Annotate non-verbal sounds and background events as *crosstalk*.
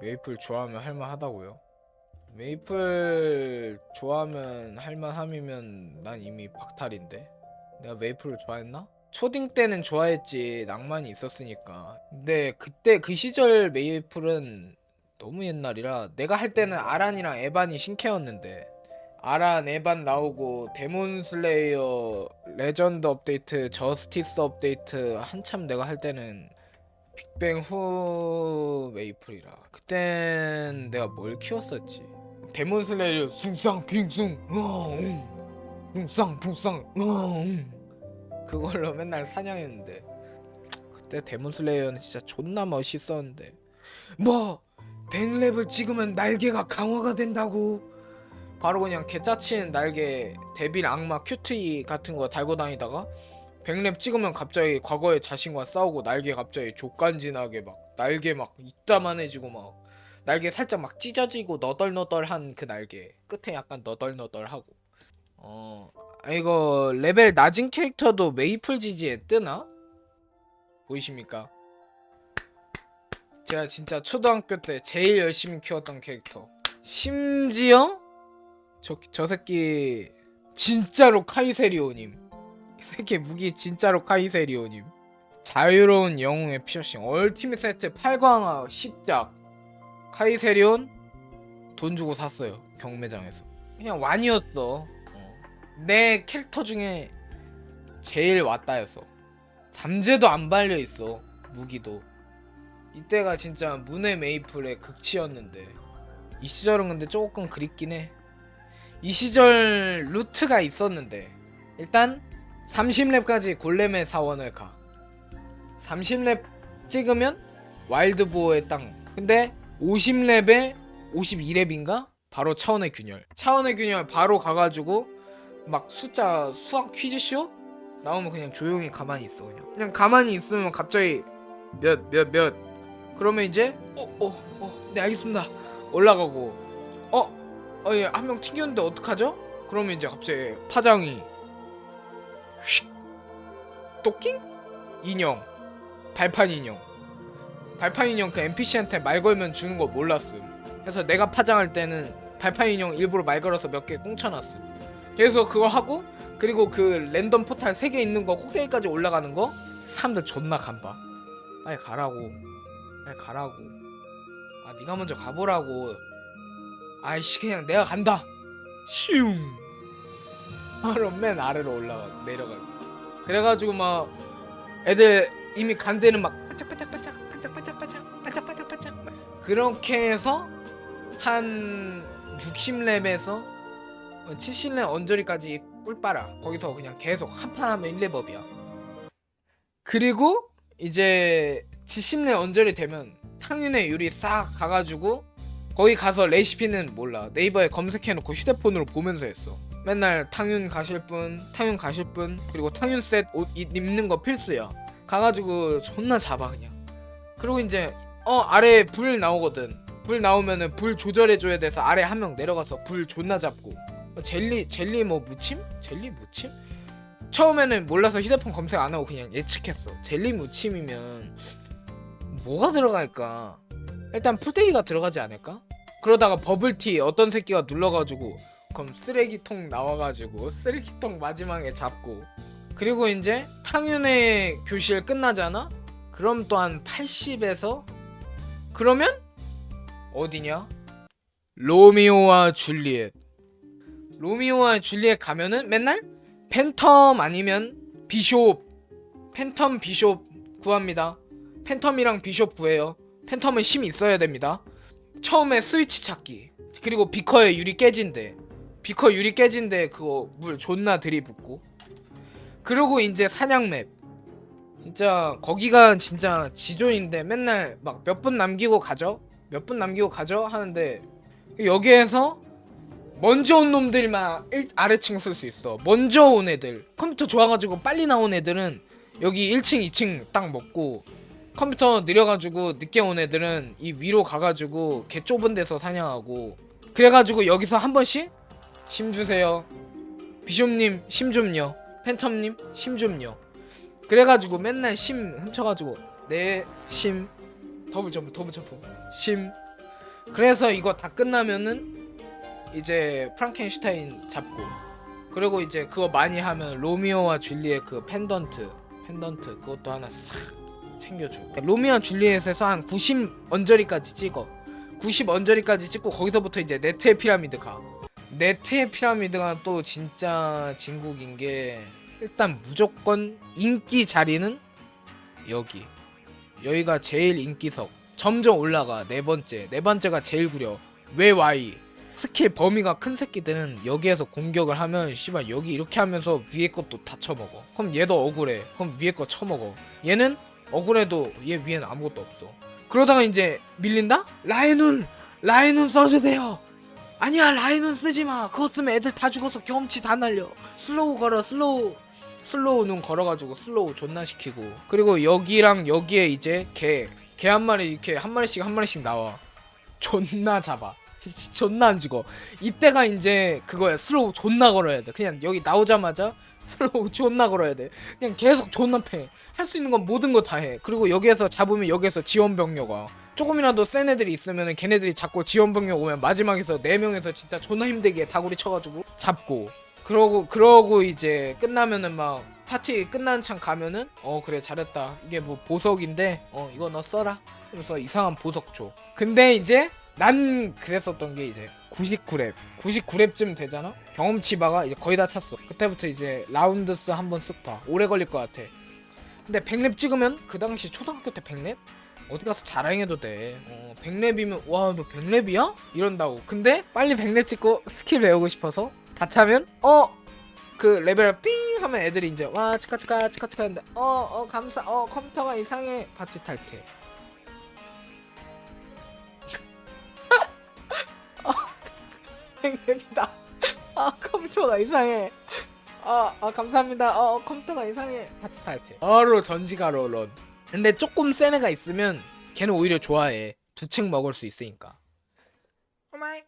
메이플 좋아하면 할만하다고요? 메이플 좋아하면 할만함이면 난 이미 박탈인데 내가 메이플을 좋아했나? 초딩 때는 좋아했지 낭만이 있었으니까 근데 그때 그 시절 메이플은 너무 옛날이라 내가 할 때는 아란이랑 에반이 신캐였는데 아란 에반 나오고 데몬 슬레이어 레전드 업데이트 저스티스 업데이트 한참 내가 할 때는 빅뱅 후 메이플이라. 그땐 내가 뭘 키웠었지? 데몬 슬레이어 숭상 빙숭 어, 숭상 붕상 어, 그걸로 맨날 사냥했는데. 그때 데몬 슬레이어는 진짜 존나 멋있었는데. 뭐 100렙을 찍으면 날개가 강화가 된다고. 바로 그냥 개짜치는 날개 데빌 악마 큐트이 같은 거 달고 다니다가 100렙 찍으면 갑자기 과거의 자신과 싸우고 날개 갑자기 족간지나게 막 날개 막 이따만해지고 막 날개 살짝 막 찢어지고 너덜너덜한 그 날개. 끝에 약간 너덜너덜하고. 어 아, 이거 레벨 낮은 캐릭터도 메이플 지지에 뜨나? 보이십니까? 제가 진짜 초등학교 때 제일 열심히 키웠던 캐릭터. 심지어 저, 저 새끼 진짜로 카이세리오님. 이 새끼 무기 진짜로 카이세리오님. 자유로운 영웅의 피어싱. 얼티밋 세트 8광화 10작. 카이세리온? 돈 주고 샀어요 경매장에서. 그냥 완이었어. 어. 내 캐릭터 중에 제일 왔다였어. 잠재도 안 발려있어 무기도. 이때가 진짜 문의 메이플의 극치였는데. 이 시절은 근데 조금 그립긴 해. 이 시절 루트가 있었는데. 일단 30렙까지 골렘의 사원을 가. 30렙 찍으면 와일드보어의 땅. 근데 50렙에 52렙인가? 바로 차원의 균열. 차원의 균열 바로 가가지고 막 숫자 수학 퀴즈쇼 나오면 그냥 조용히 가만히 있어 그냥. 그냥 가만히 있으면 갑자기 몇 몇몇 그러면 이제 어어어네 알겠습니다 올라가고 어어예한 명 튕겼는데 어떡하죠? 그러면 이제 갑자기 파장이 휙 토킹? 인형. 발판 인형. 발판 인형 그 NPC한테 말 걸면 주는 거 몰랐음. 그래서 내가 파장할 때는 발판 인형 일부러 말 걸어서 몇 개 꽁쳐놨음. 그래서 그거 하고 그리고 그 랜덤 포탈 3개 있는 거 꼭대기까지 올라가는 거 사람들 존나 간봐 빨리 가라고. 빨리 가라고. 아 네가 먼저 가보라고. 아이씨 그냥 내가 간다. 슝 바로 맨 아래로 올라가 내려가고. 그래가지고 막 애들 이미 간 데는 막 반짝반짝반짝 반짝반짝반짝 반짝반짝반짝 그렇게 해서 한 60렙에서 70렙 언저리까지 꿀 빨아. 거기서 그냥 계속 한판 하면 1레버이야. 그리고 이제 70렙 언저리 되면 탕윤의 유리 싹 가가지고 거기 가서 레시피는 몰라. 네이버에 검색해놓고 휴대폰으로 보면서 했어 맨날 탕윤 가실 분 탕윤 가실 분 그리고 탕윤 셋옷 입는 거 필수야 가가지고 존나 잡아 그냥 그리고 이제 어 아래에 불 나오거든 불 나오면은 불 조절해줘야 돼서 아래 한 명 내려가서 불 존나 잡고 어, 젤리 젤리 뭐 무침? 젤리 무침? 처음에는 몰라서 휴대폰 검색 안 하고 그냥 예측했어 젤리 무침이면 뭐가 들어갈까? 일단 풀떼기가 들어가지 않을까? 그러다가 버블티 어떤 새끼가 눌러가지고 그럼 쓰레기통 나와가지고 쓰레기통 마지막에 잡고. 그리고 이제 탕윤의 교실 끝나잖아? 그럼 또 한 80에서? 그러면 어디냐? 로미오와 줄리엣. 로미오와 줄리엣 가면은 맨날 팬텀 아니면 비숍. 팬텀 비숍 구합니다. 팬텀이랑 비숍 구해요. 팬텀은 힘 있어야 됩니다. 처음에 스위치 찾기. 그리고 비커에 유리 깨진대 비커 유리 깨진대 그거 물 존나 들이붓고. 그리고 이제 사냥 맵. 진짜 거기가 진짜 지존인데 맨날 막 몇 분 남기고 가죠? 몇 분 남기고 가죠? 하는데 여기에서 먼저 온 놈들만 일, 아래층 쓸 수 있어. 먼저 온 애들. 컴퓨터 좋아가지고 빨리 나온 애들은 여기 1층 2층 딱 먹고 컴퓨터 느려가지고 늦게 온 애들은 이 위로 가가지고 개 좁은 데서 사냥하고 그래가지고 여기서 한 번씩 심 주세요. 비숍님 심 좀요 팬텀님 심 좀요 그래가지고 맨날 심 훔쳐가지고 네, 내심 더블 점프 더블 점프 심. 그래서 이거 다 끝나면은 이제 프랑켄슈타인 잡고 그리고 이제 그거 많이 하면 로미오와 줄리엣 그 펜던트 펜던트 그것도 하나 싹 챙겨주고. 로미오와 줄리엣에서 한 90 언저리까지 찍어. 90 언저리까지 찍고 거기서부터 이제 네트의 피라미드 가 네트의 피라미드가 또 진짜 진국인 게 일단 무조건 인기 자리는 여기. 여기가 제일 인기석. 점점 올라가. 네 번째. 네 번째가 제일 구려. 왜 Y? 스킬 범위가 큰 새끼들은 여기에서 공격을 하면 씨발 여기 이렇게 하면서 위에 것도 다 쳐먹어. 그럼 얘도 억울해. 그럼 위에 거 쳐먹어. 얘는 억울해도 얘 위에는 아무것도 없어. 그러다가 이제 밀린다? 라인운 라인운 써주세요 아니야 라인운 쓰지마. 그거 쓰면 애들 다 죽어서 경험치 다 날려. 슬로우 걸어 슬로우. 슬로우는 걸어가지고 슬로우 존나 시키고. 그리고 여기랑 여기에 이제 개. 개 한 마리 이렇게 한 마리씩 한 마리씩 나와. 존나 잡아. *laughs* 존나 안 죽어. 이때가 이제 그거야. 슬로우 존나 걸어야 돼. 그냥 여기 나오자마자 슬로우 *laughs* 존나 걸어야 돼. 그냥 계속 존나 패할 수 있는 건 모든 거 다 해. 그리고 여기에서 잡으면 여기에서 지원 병력 와 조금이라도 센 애들이 있으면 걔네들이 자꾸 지원 병력 오면 마지막에서 네 명에서 진짜 존나 힘들게 다구리 쳐가지고 잡고 그러고 그러고 이제 끝나면은 막 파티 끝난 창 가면은 어 그래 잘했다. 이게 뭐 보석인데 어 이거 너 써라. 그래서 이상한 보석 줘. 근데 이제 난 그랬었던 게 이제 99랩 99랩쯤 되잖아? 경험치 바가 이제 거의 다 찼어. 그때부터 이제 라운드스 한번 쓱봐. 오래 걸릴 것 같아. 근데 100랩 찍으면 그 당시 초등학교 때 100랩 어디 가서 자랑해도 돼. 어, 100랩이면 와, 너 100랩이야? 이런다고. 근데 빨리 100랩 찍고 스킬 배우고 싶어서 다 차면 어, 그 레벨 삥 하면 애들이 이제 와, 치카 치카 치카 치카 하는데 어, 어, 감사. 어, 컴퓨터가 이상해. 파티 탈퇴. *laughs* 어, 100랩이다. 아, 컴퓨터가 이상해. 아, 아 감사합니다. 어, 컴퓨터가 이상해. 파티 탈퇴. 바로 전지가로 런. 근데 조금 센 애가 있으면 걔는 오히려 좋아해. 두 층 먹을 수 있으니까. 오마이, 오마이.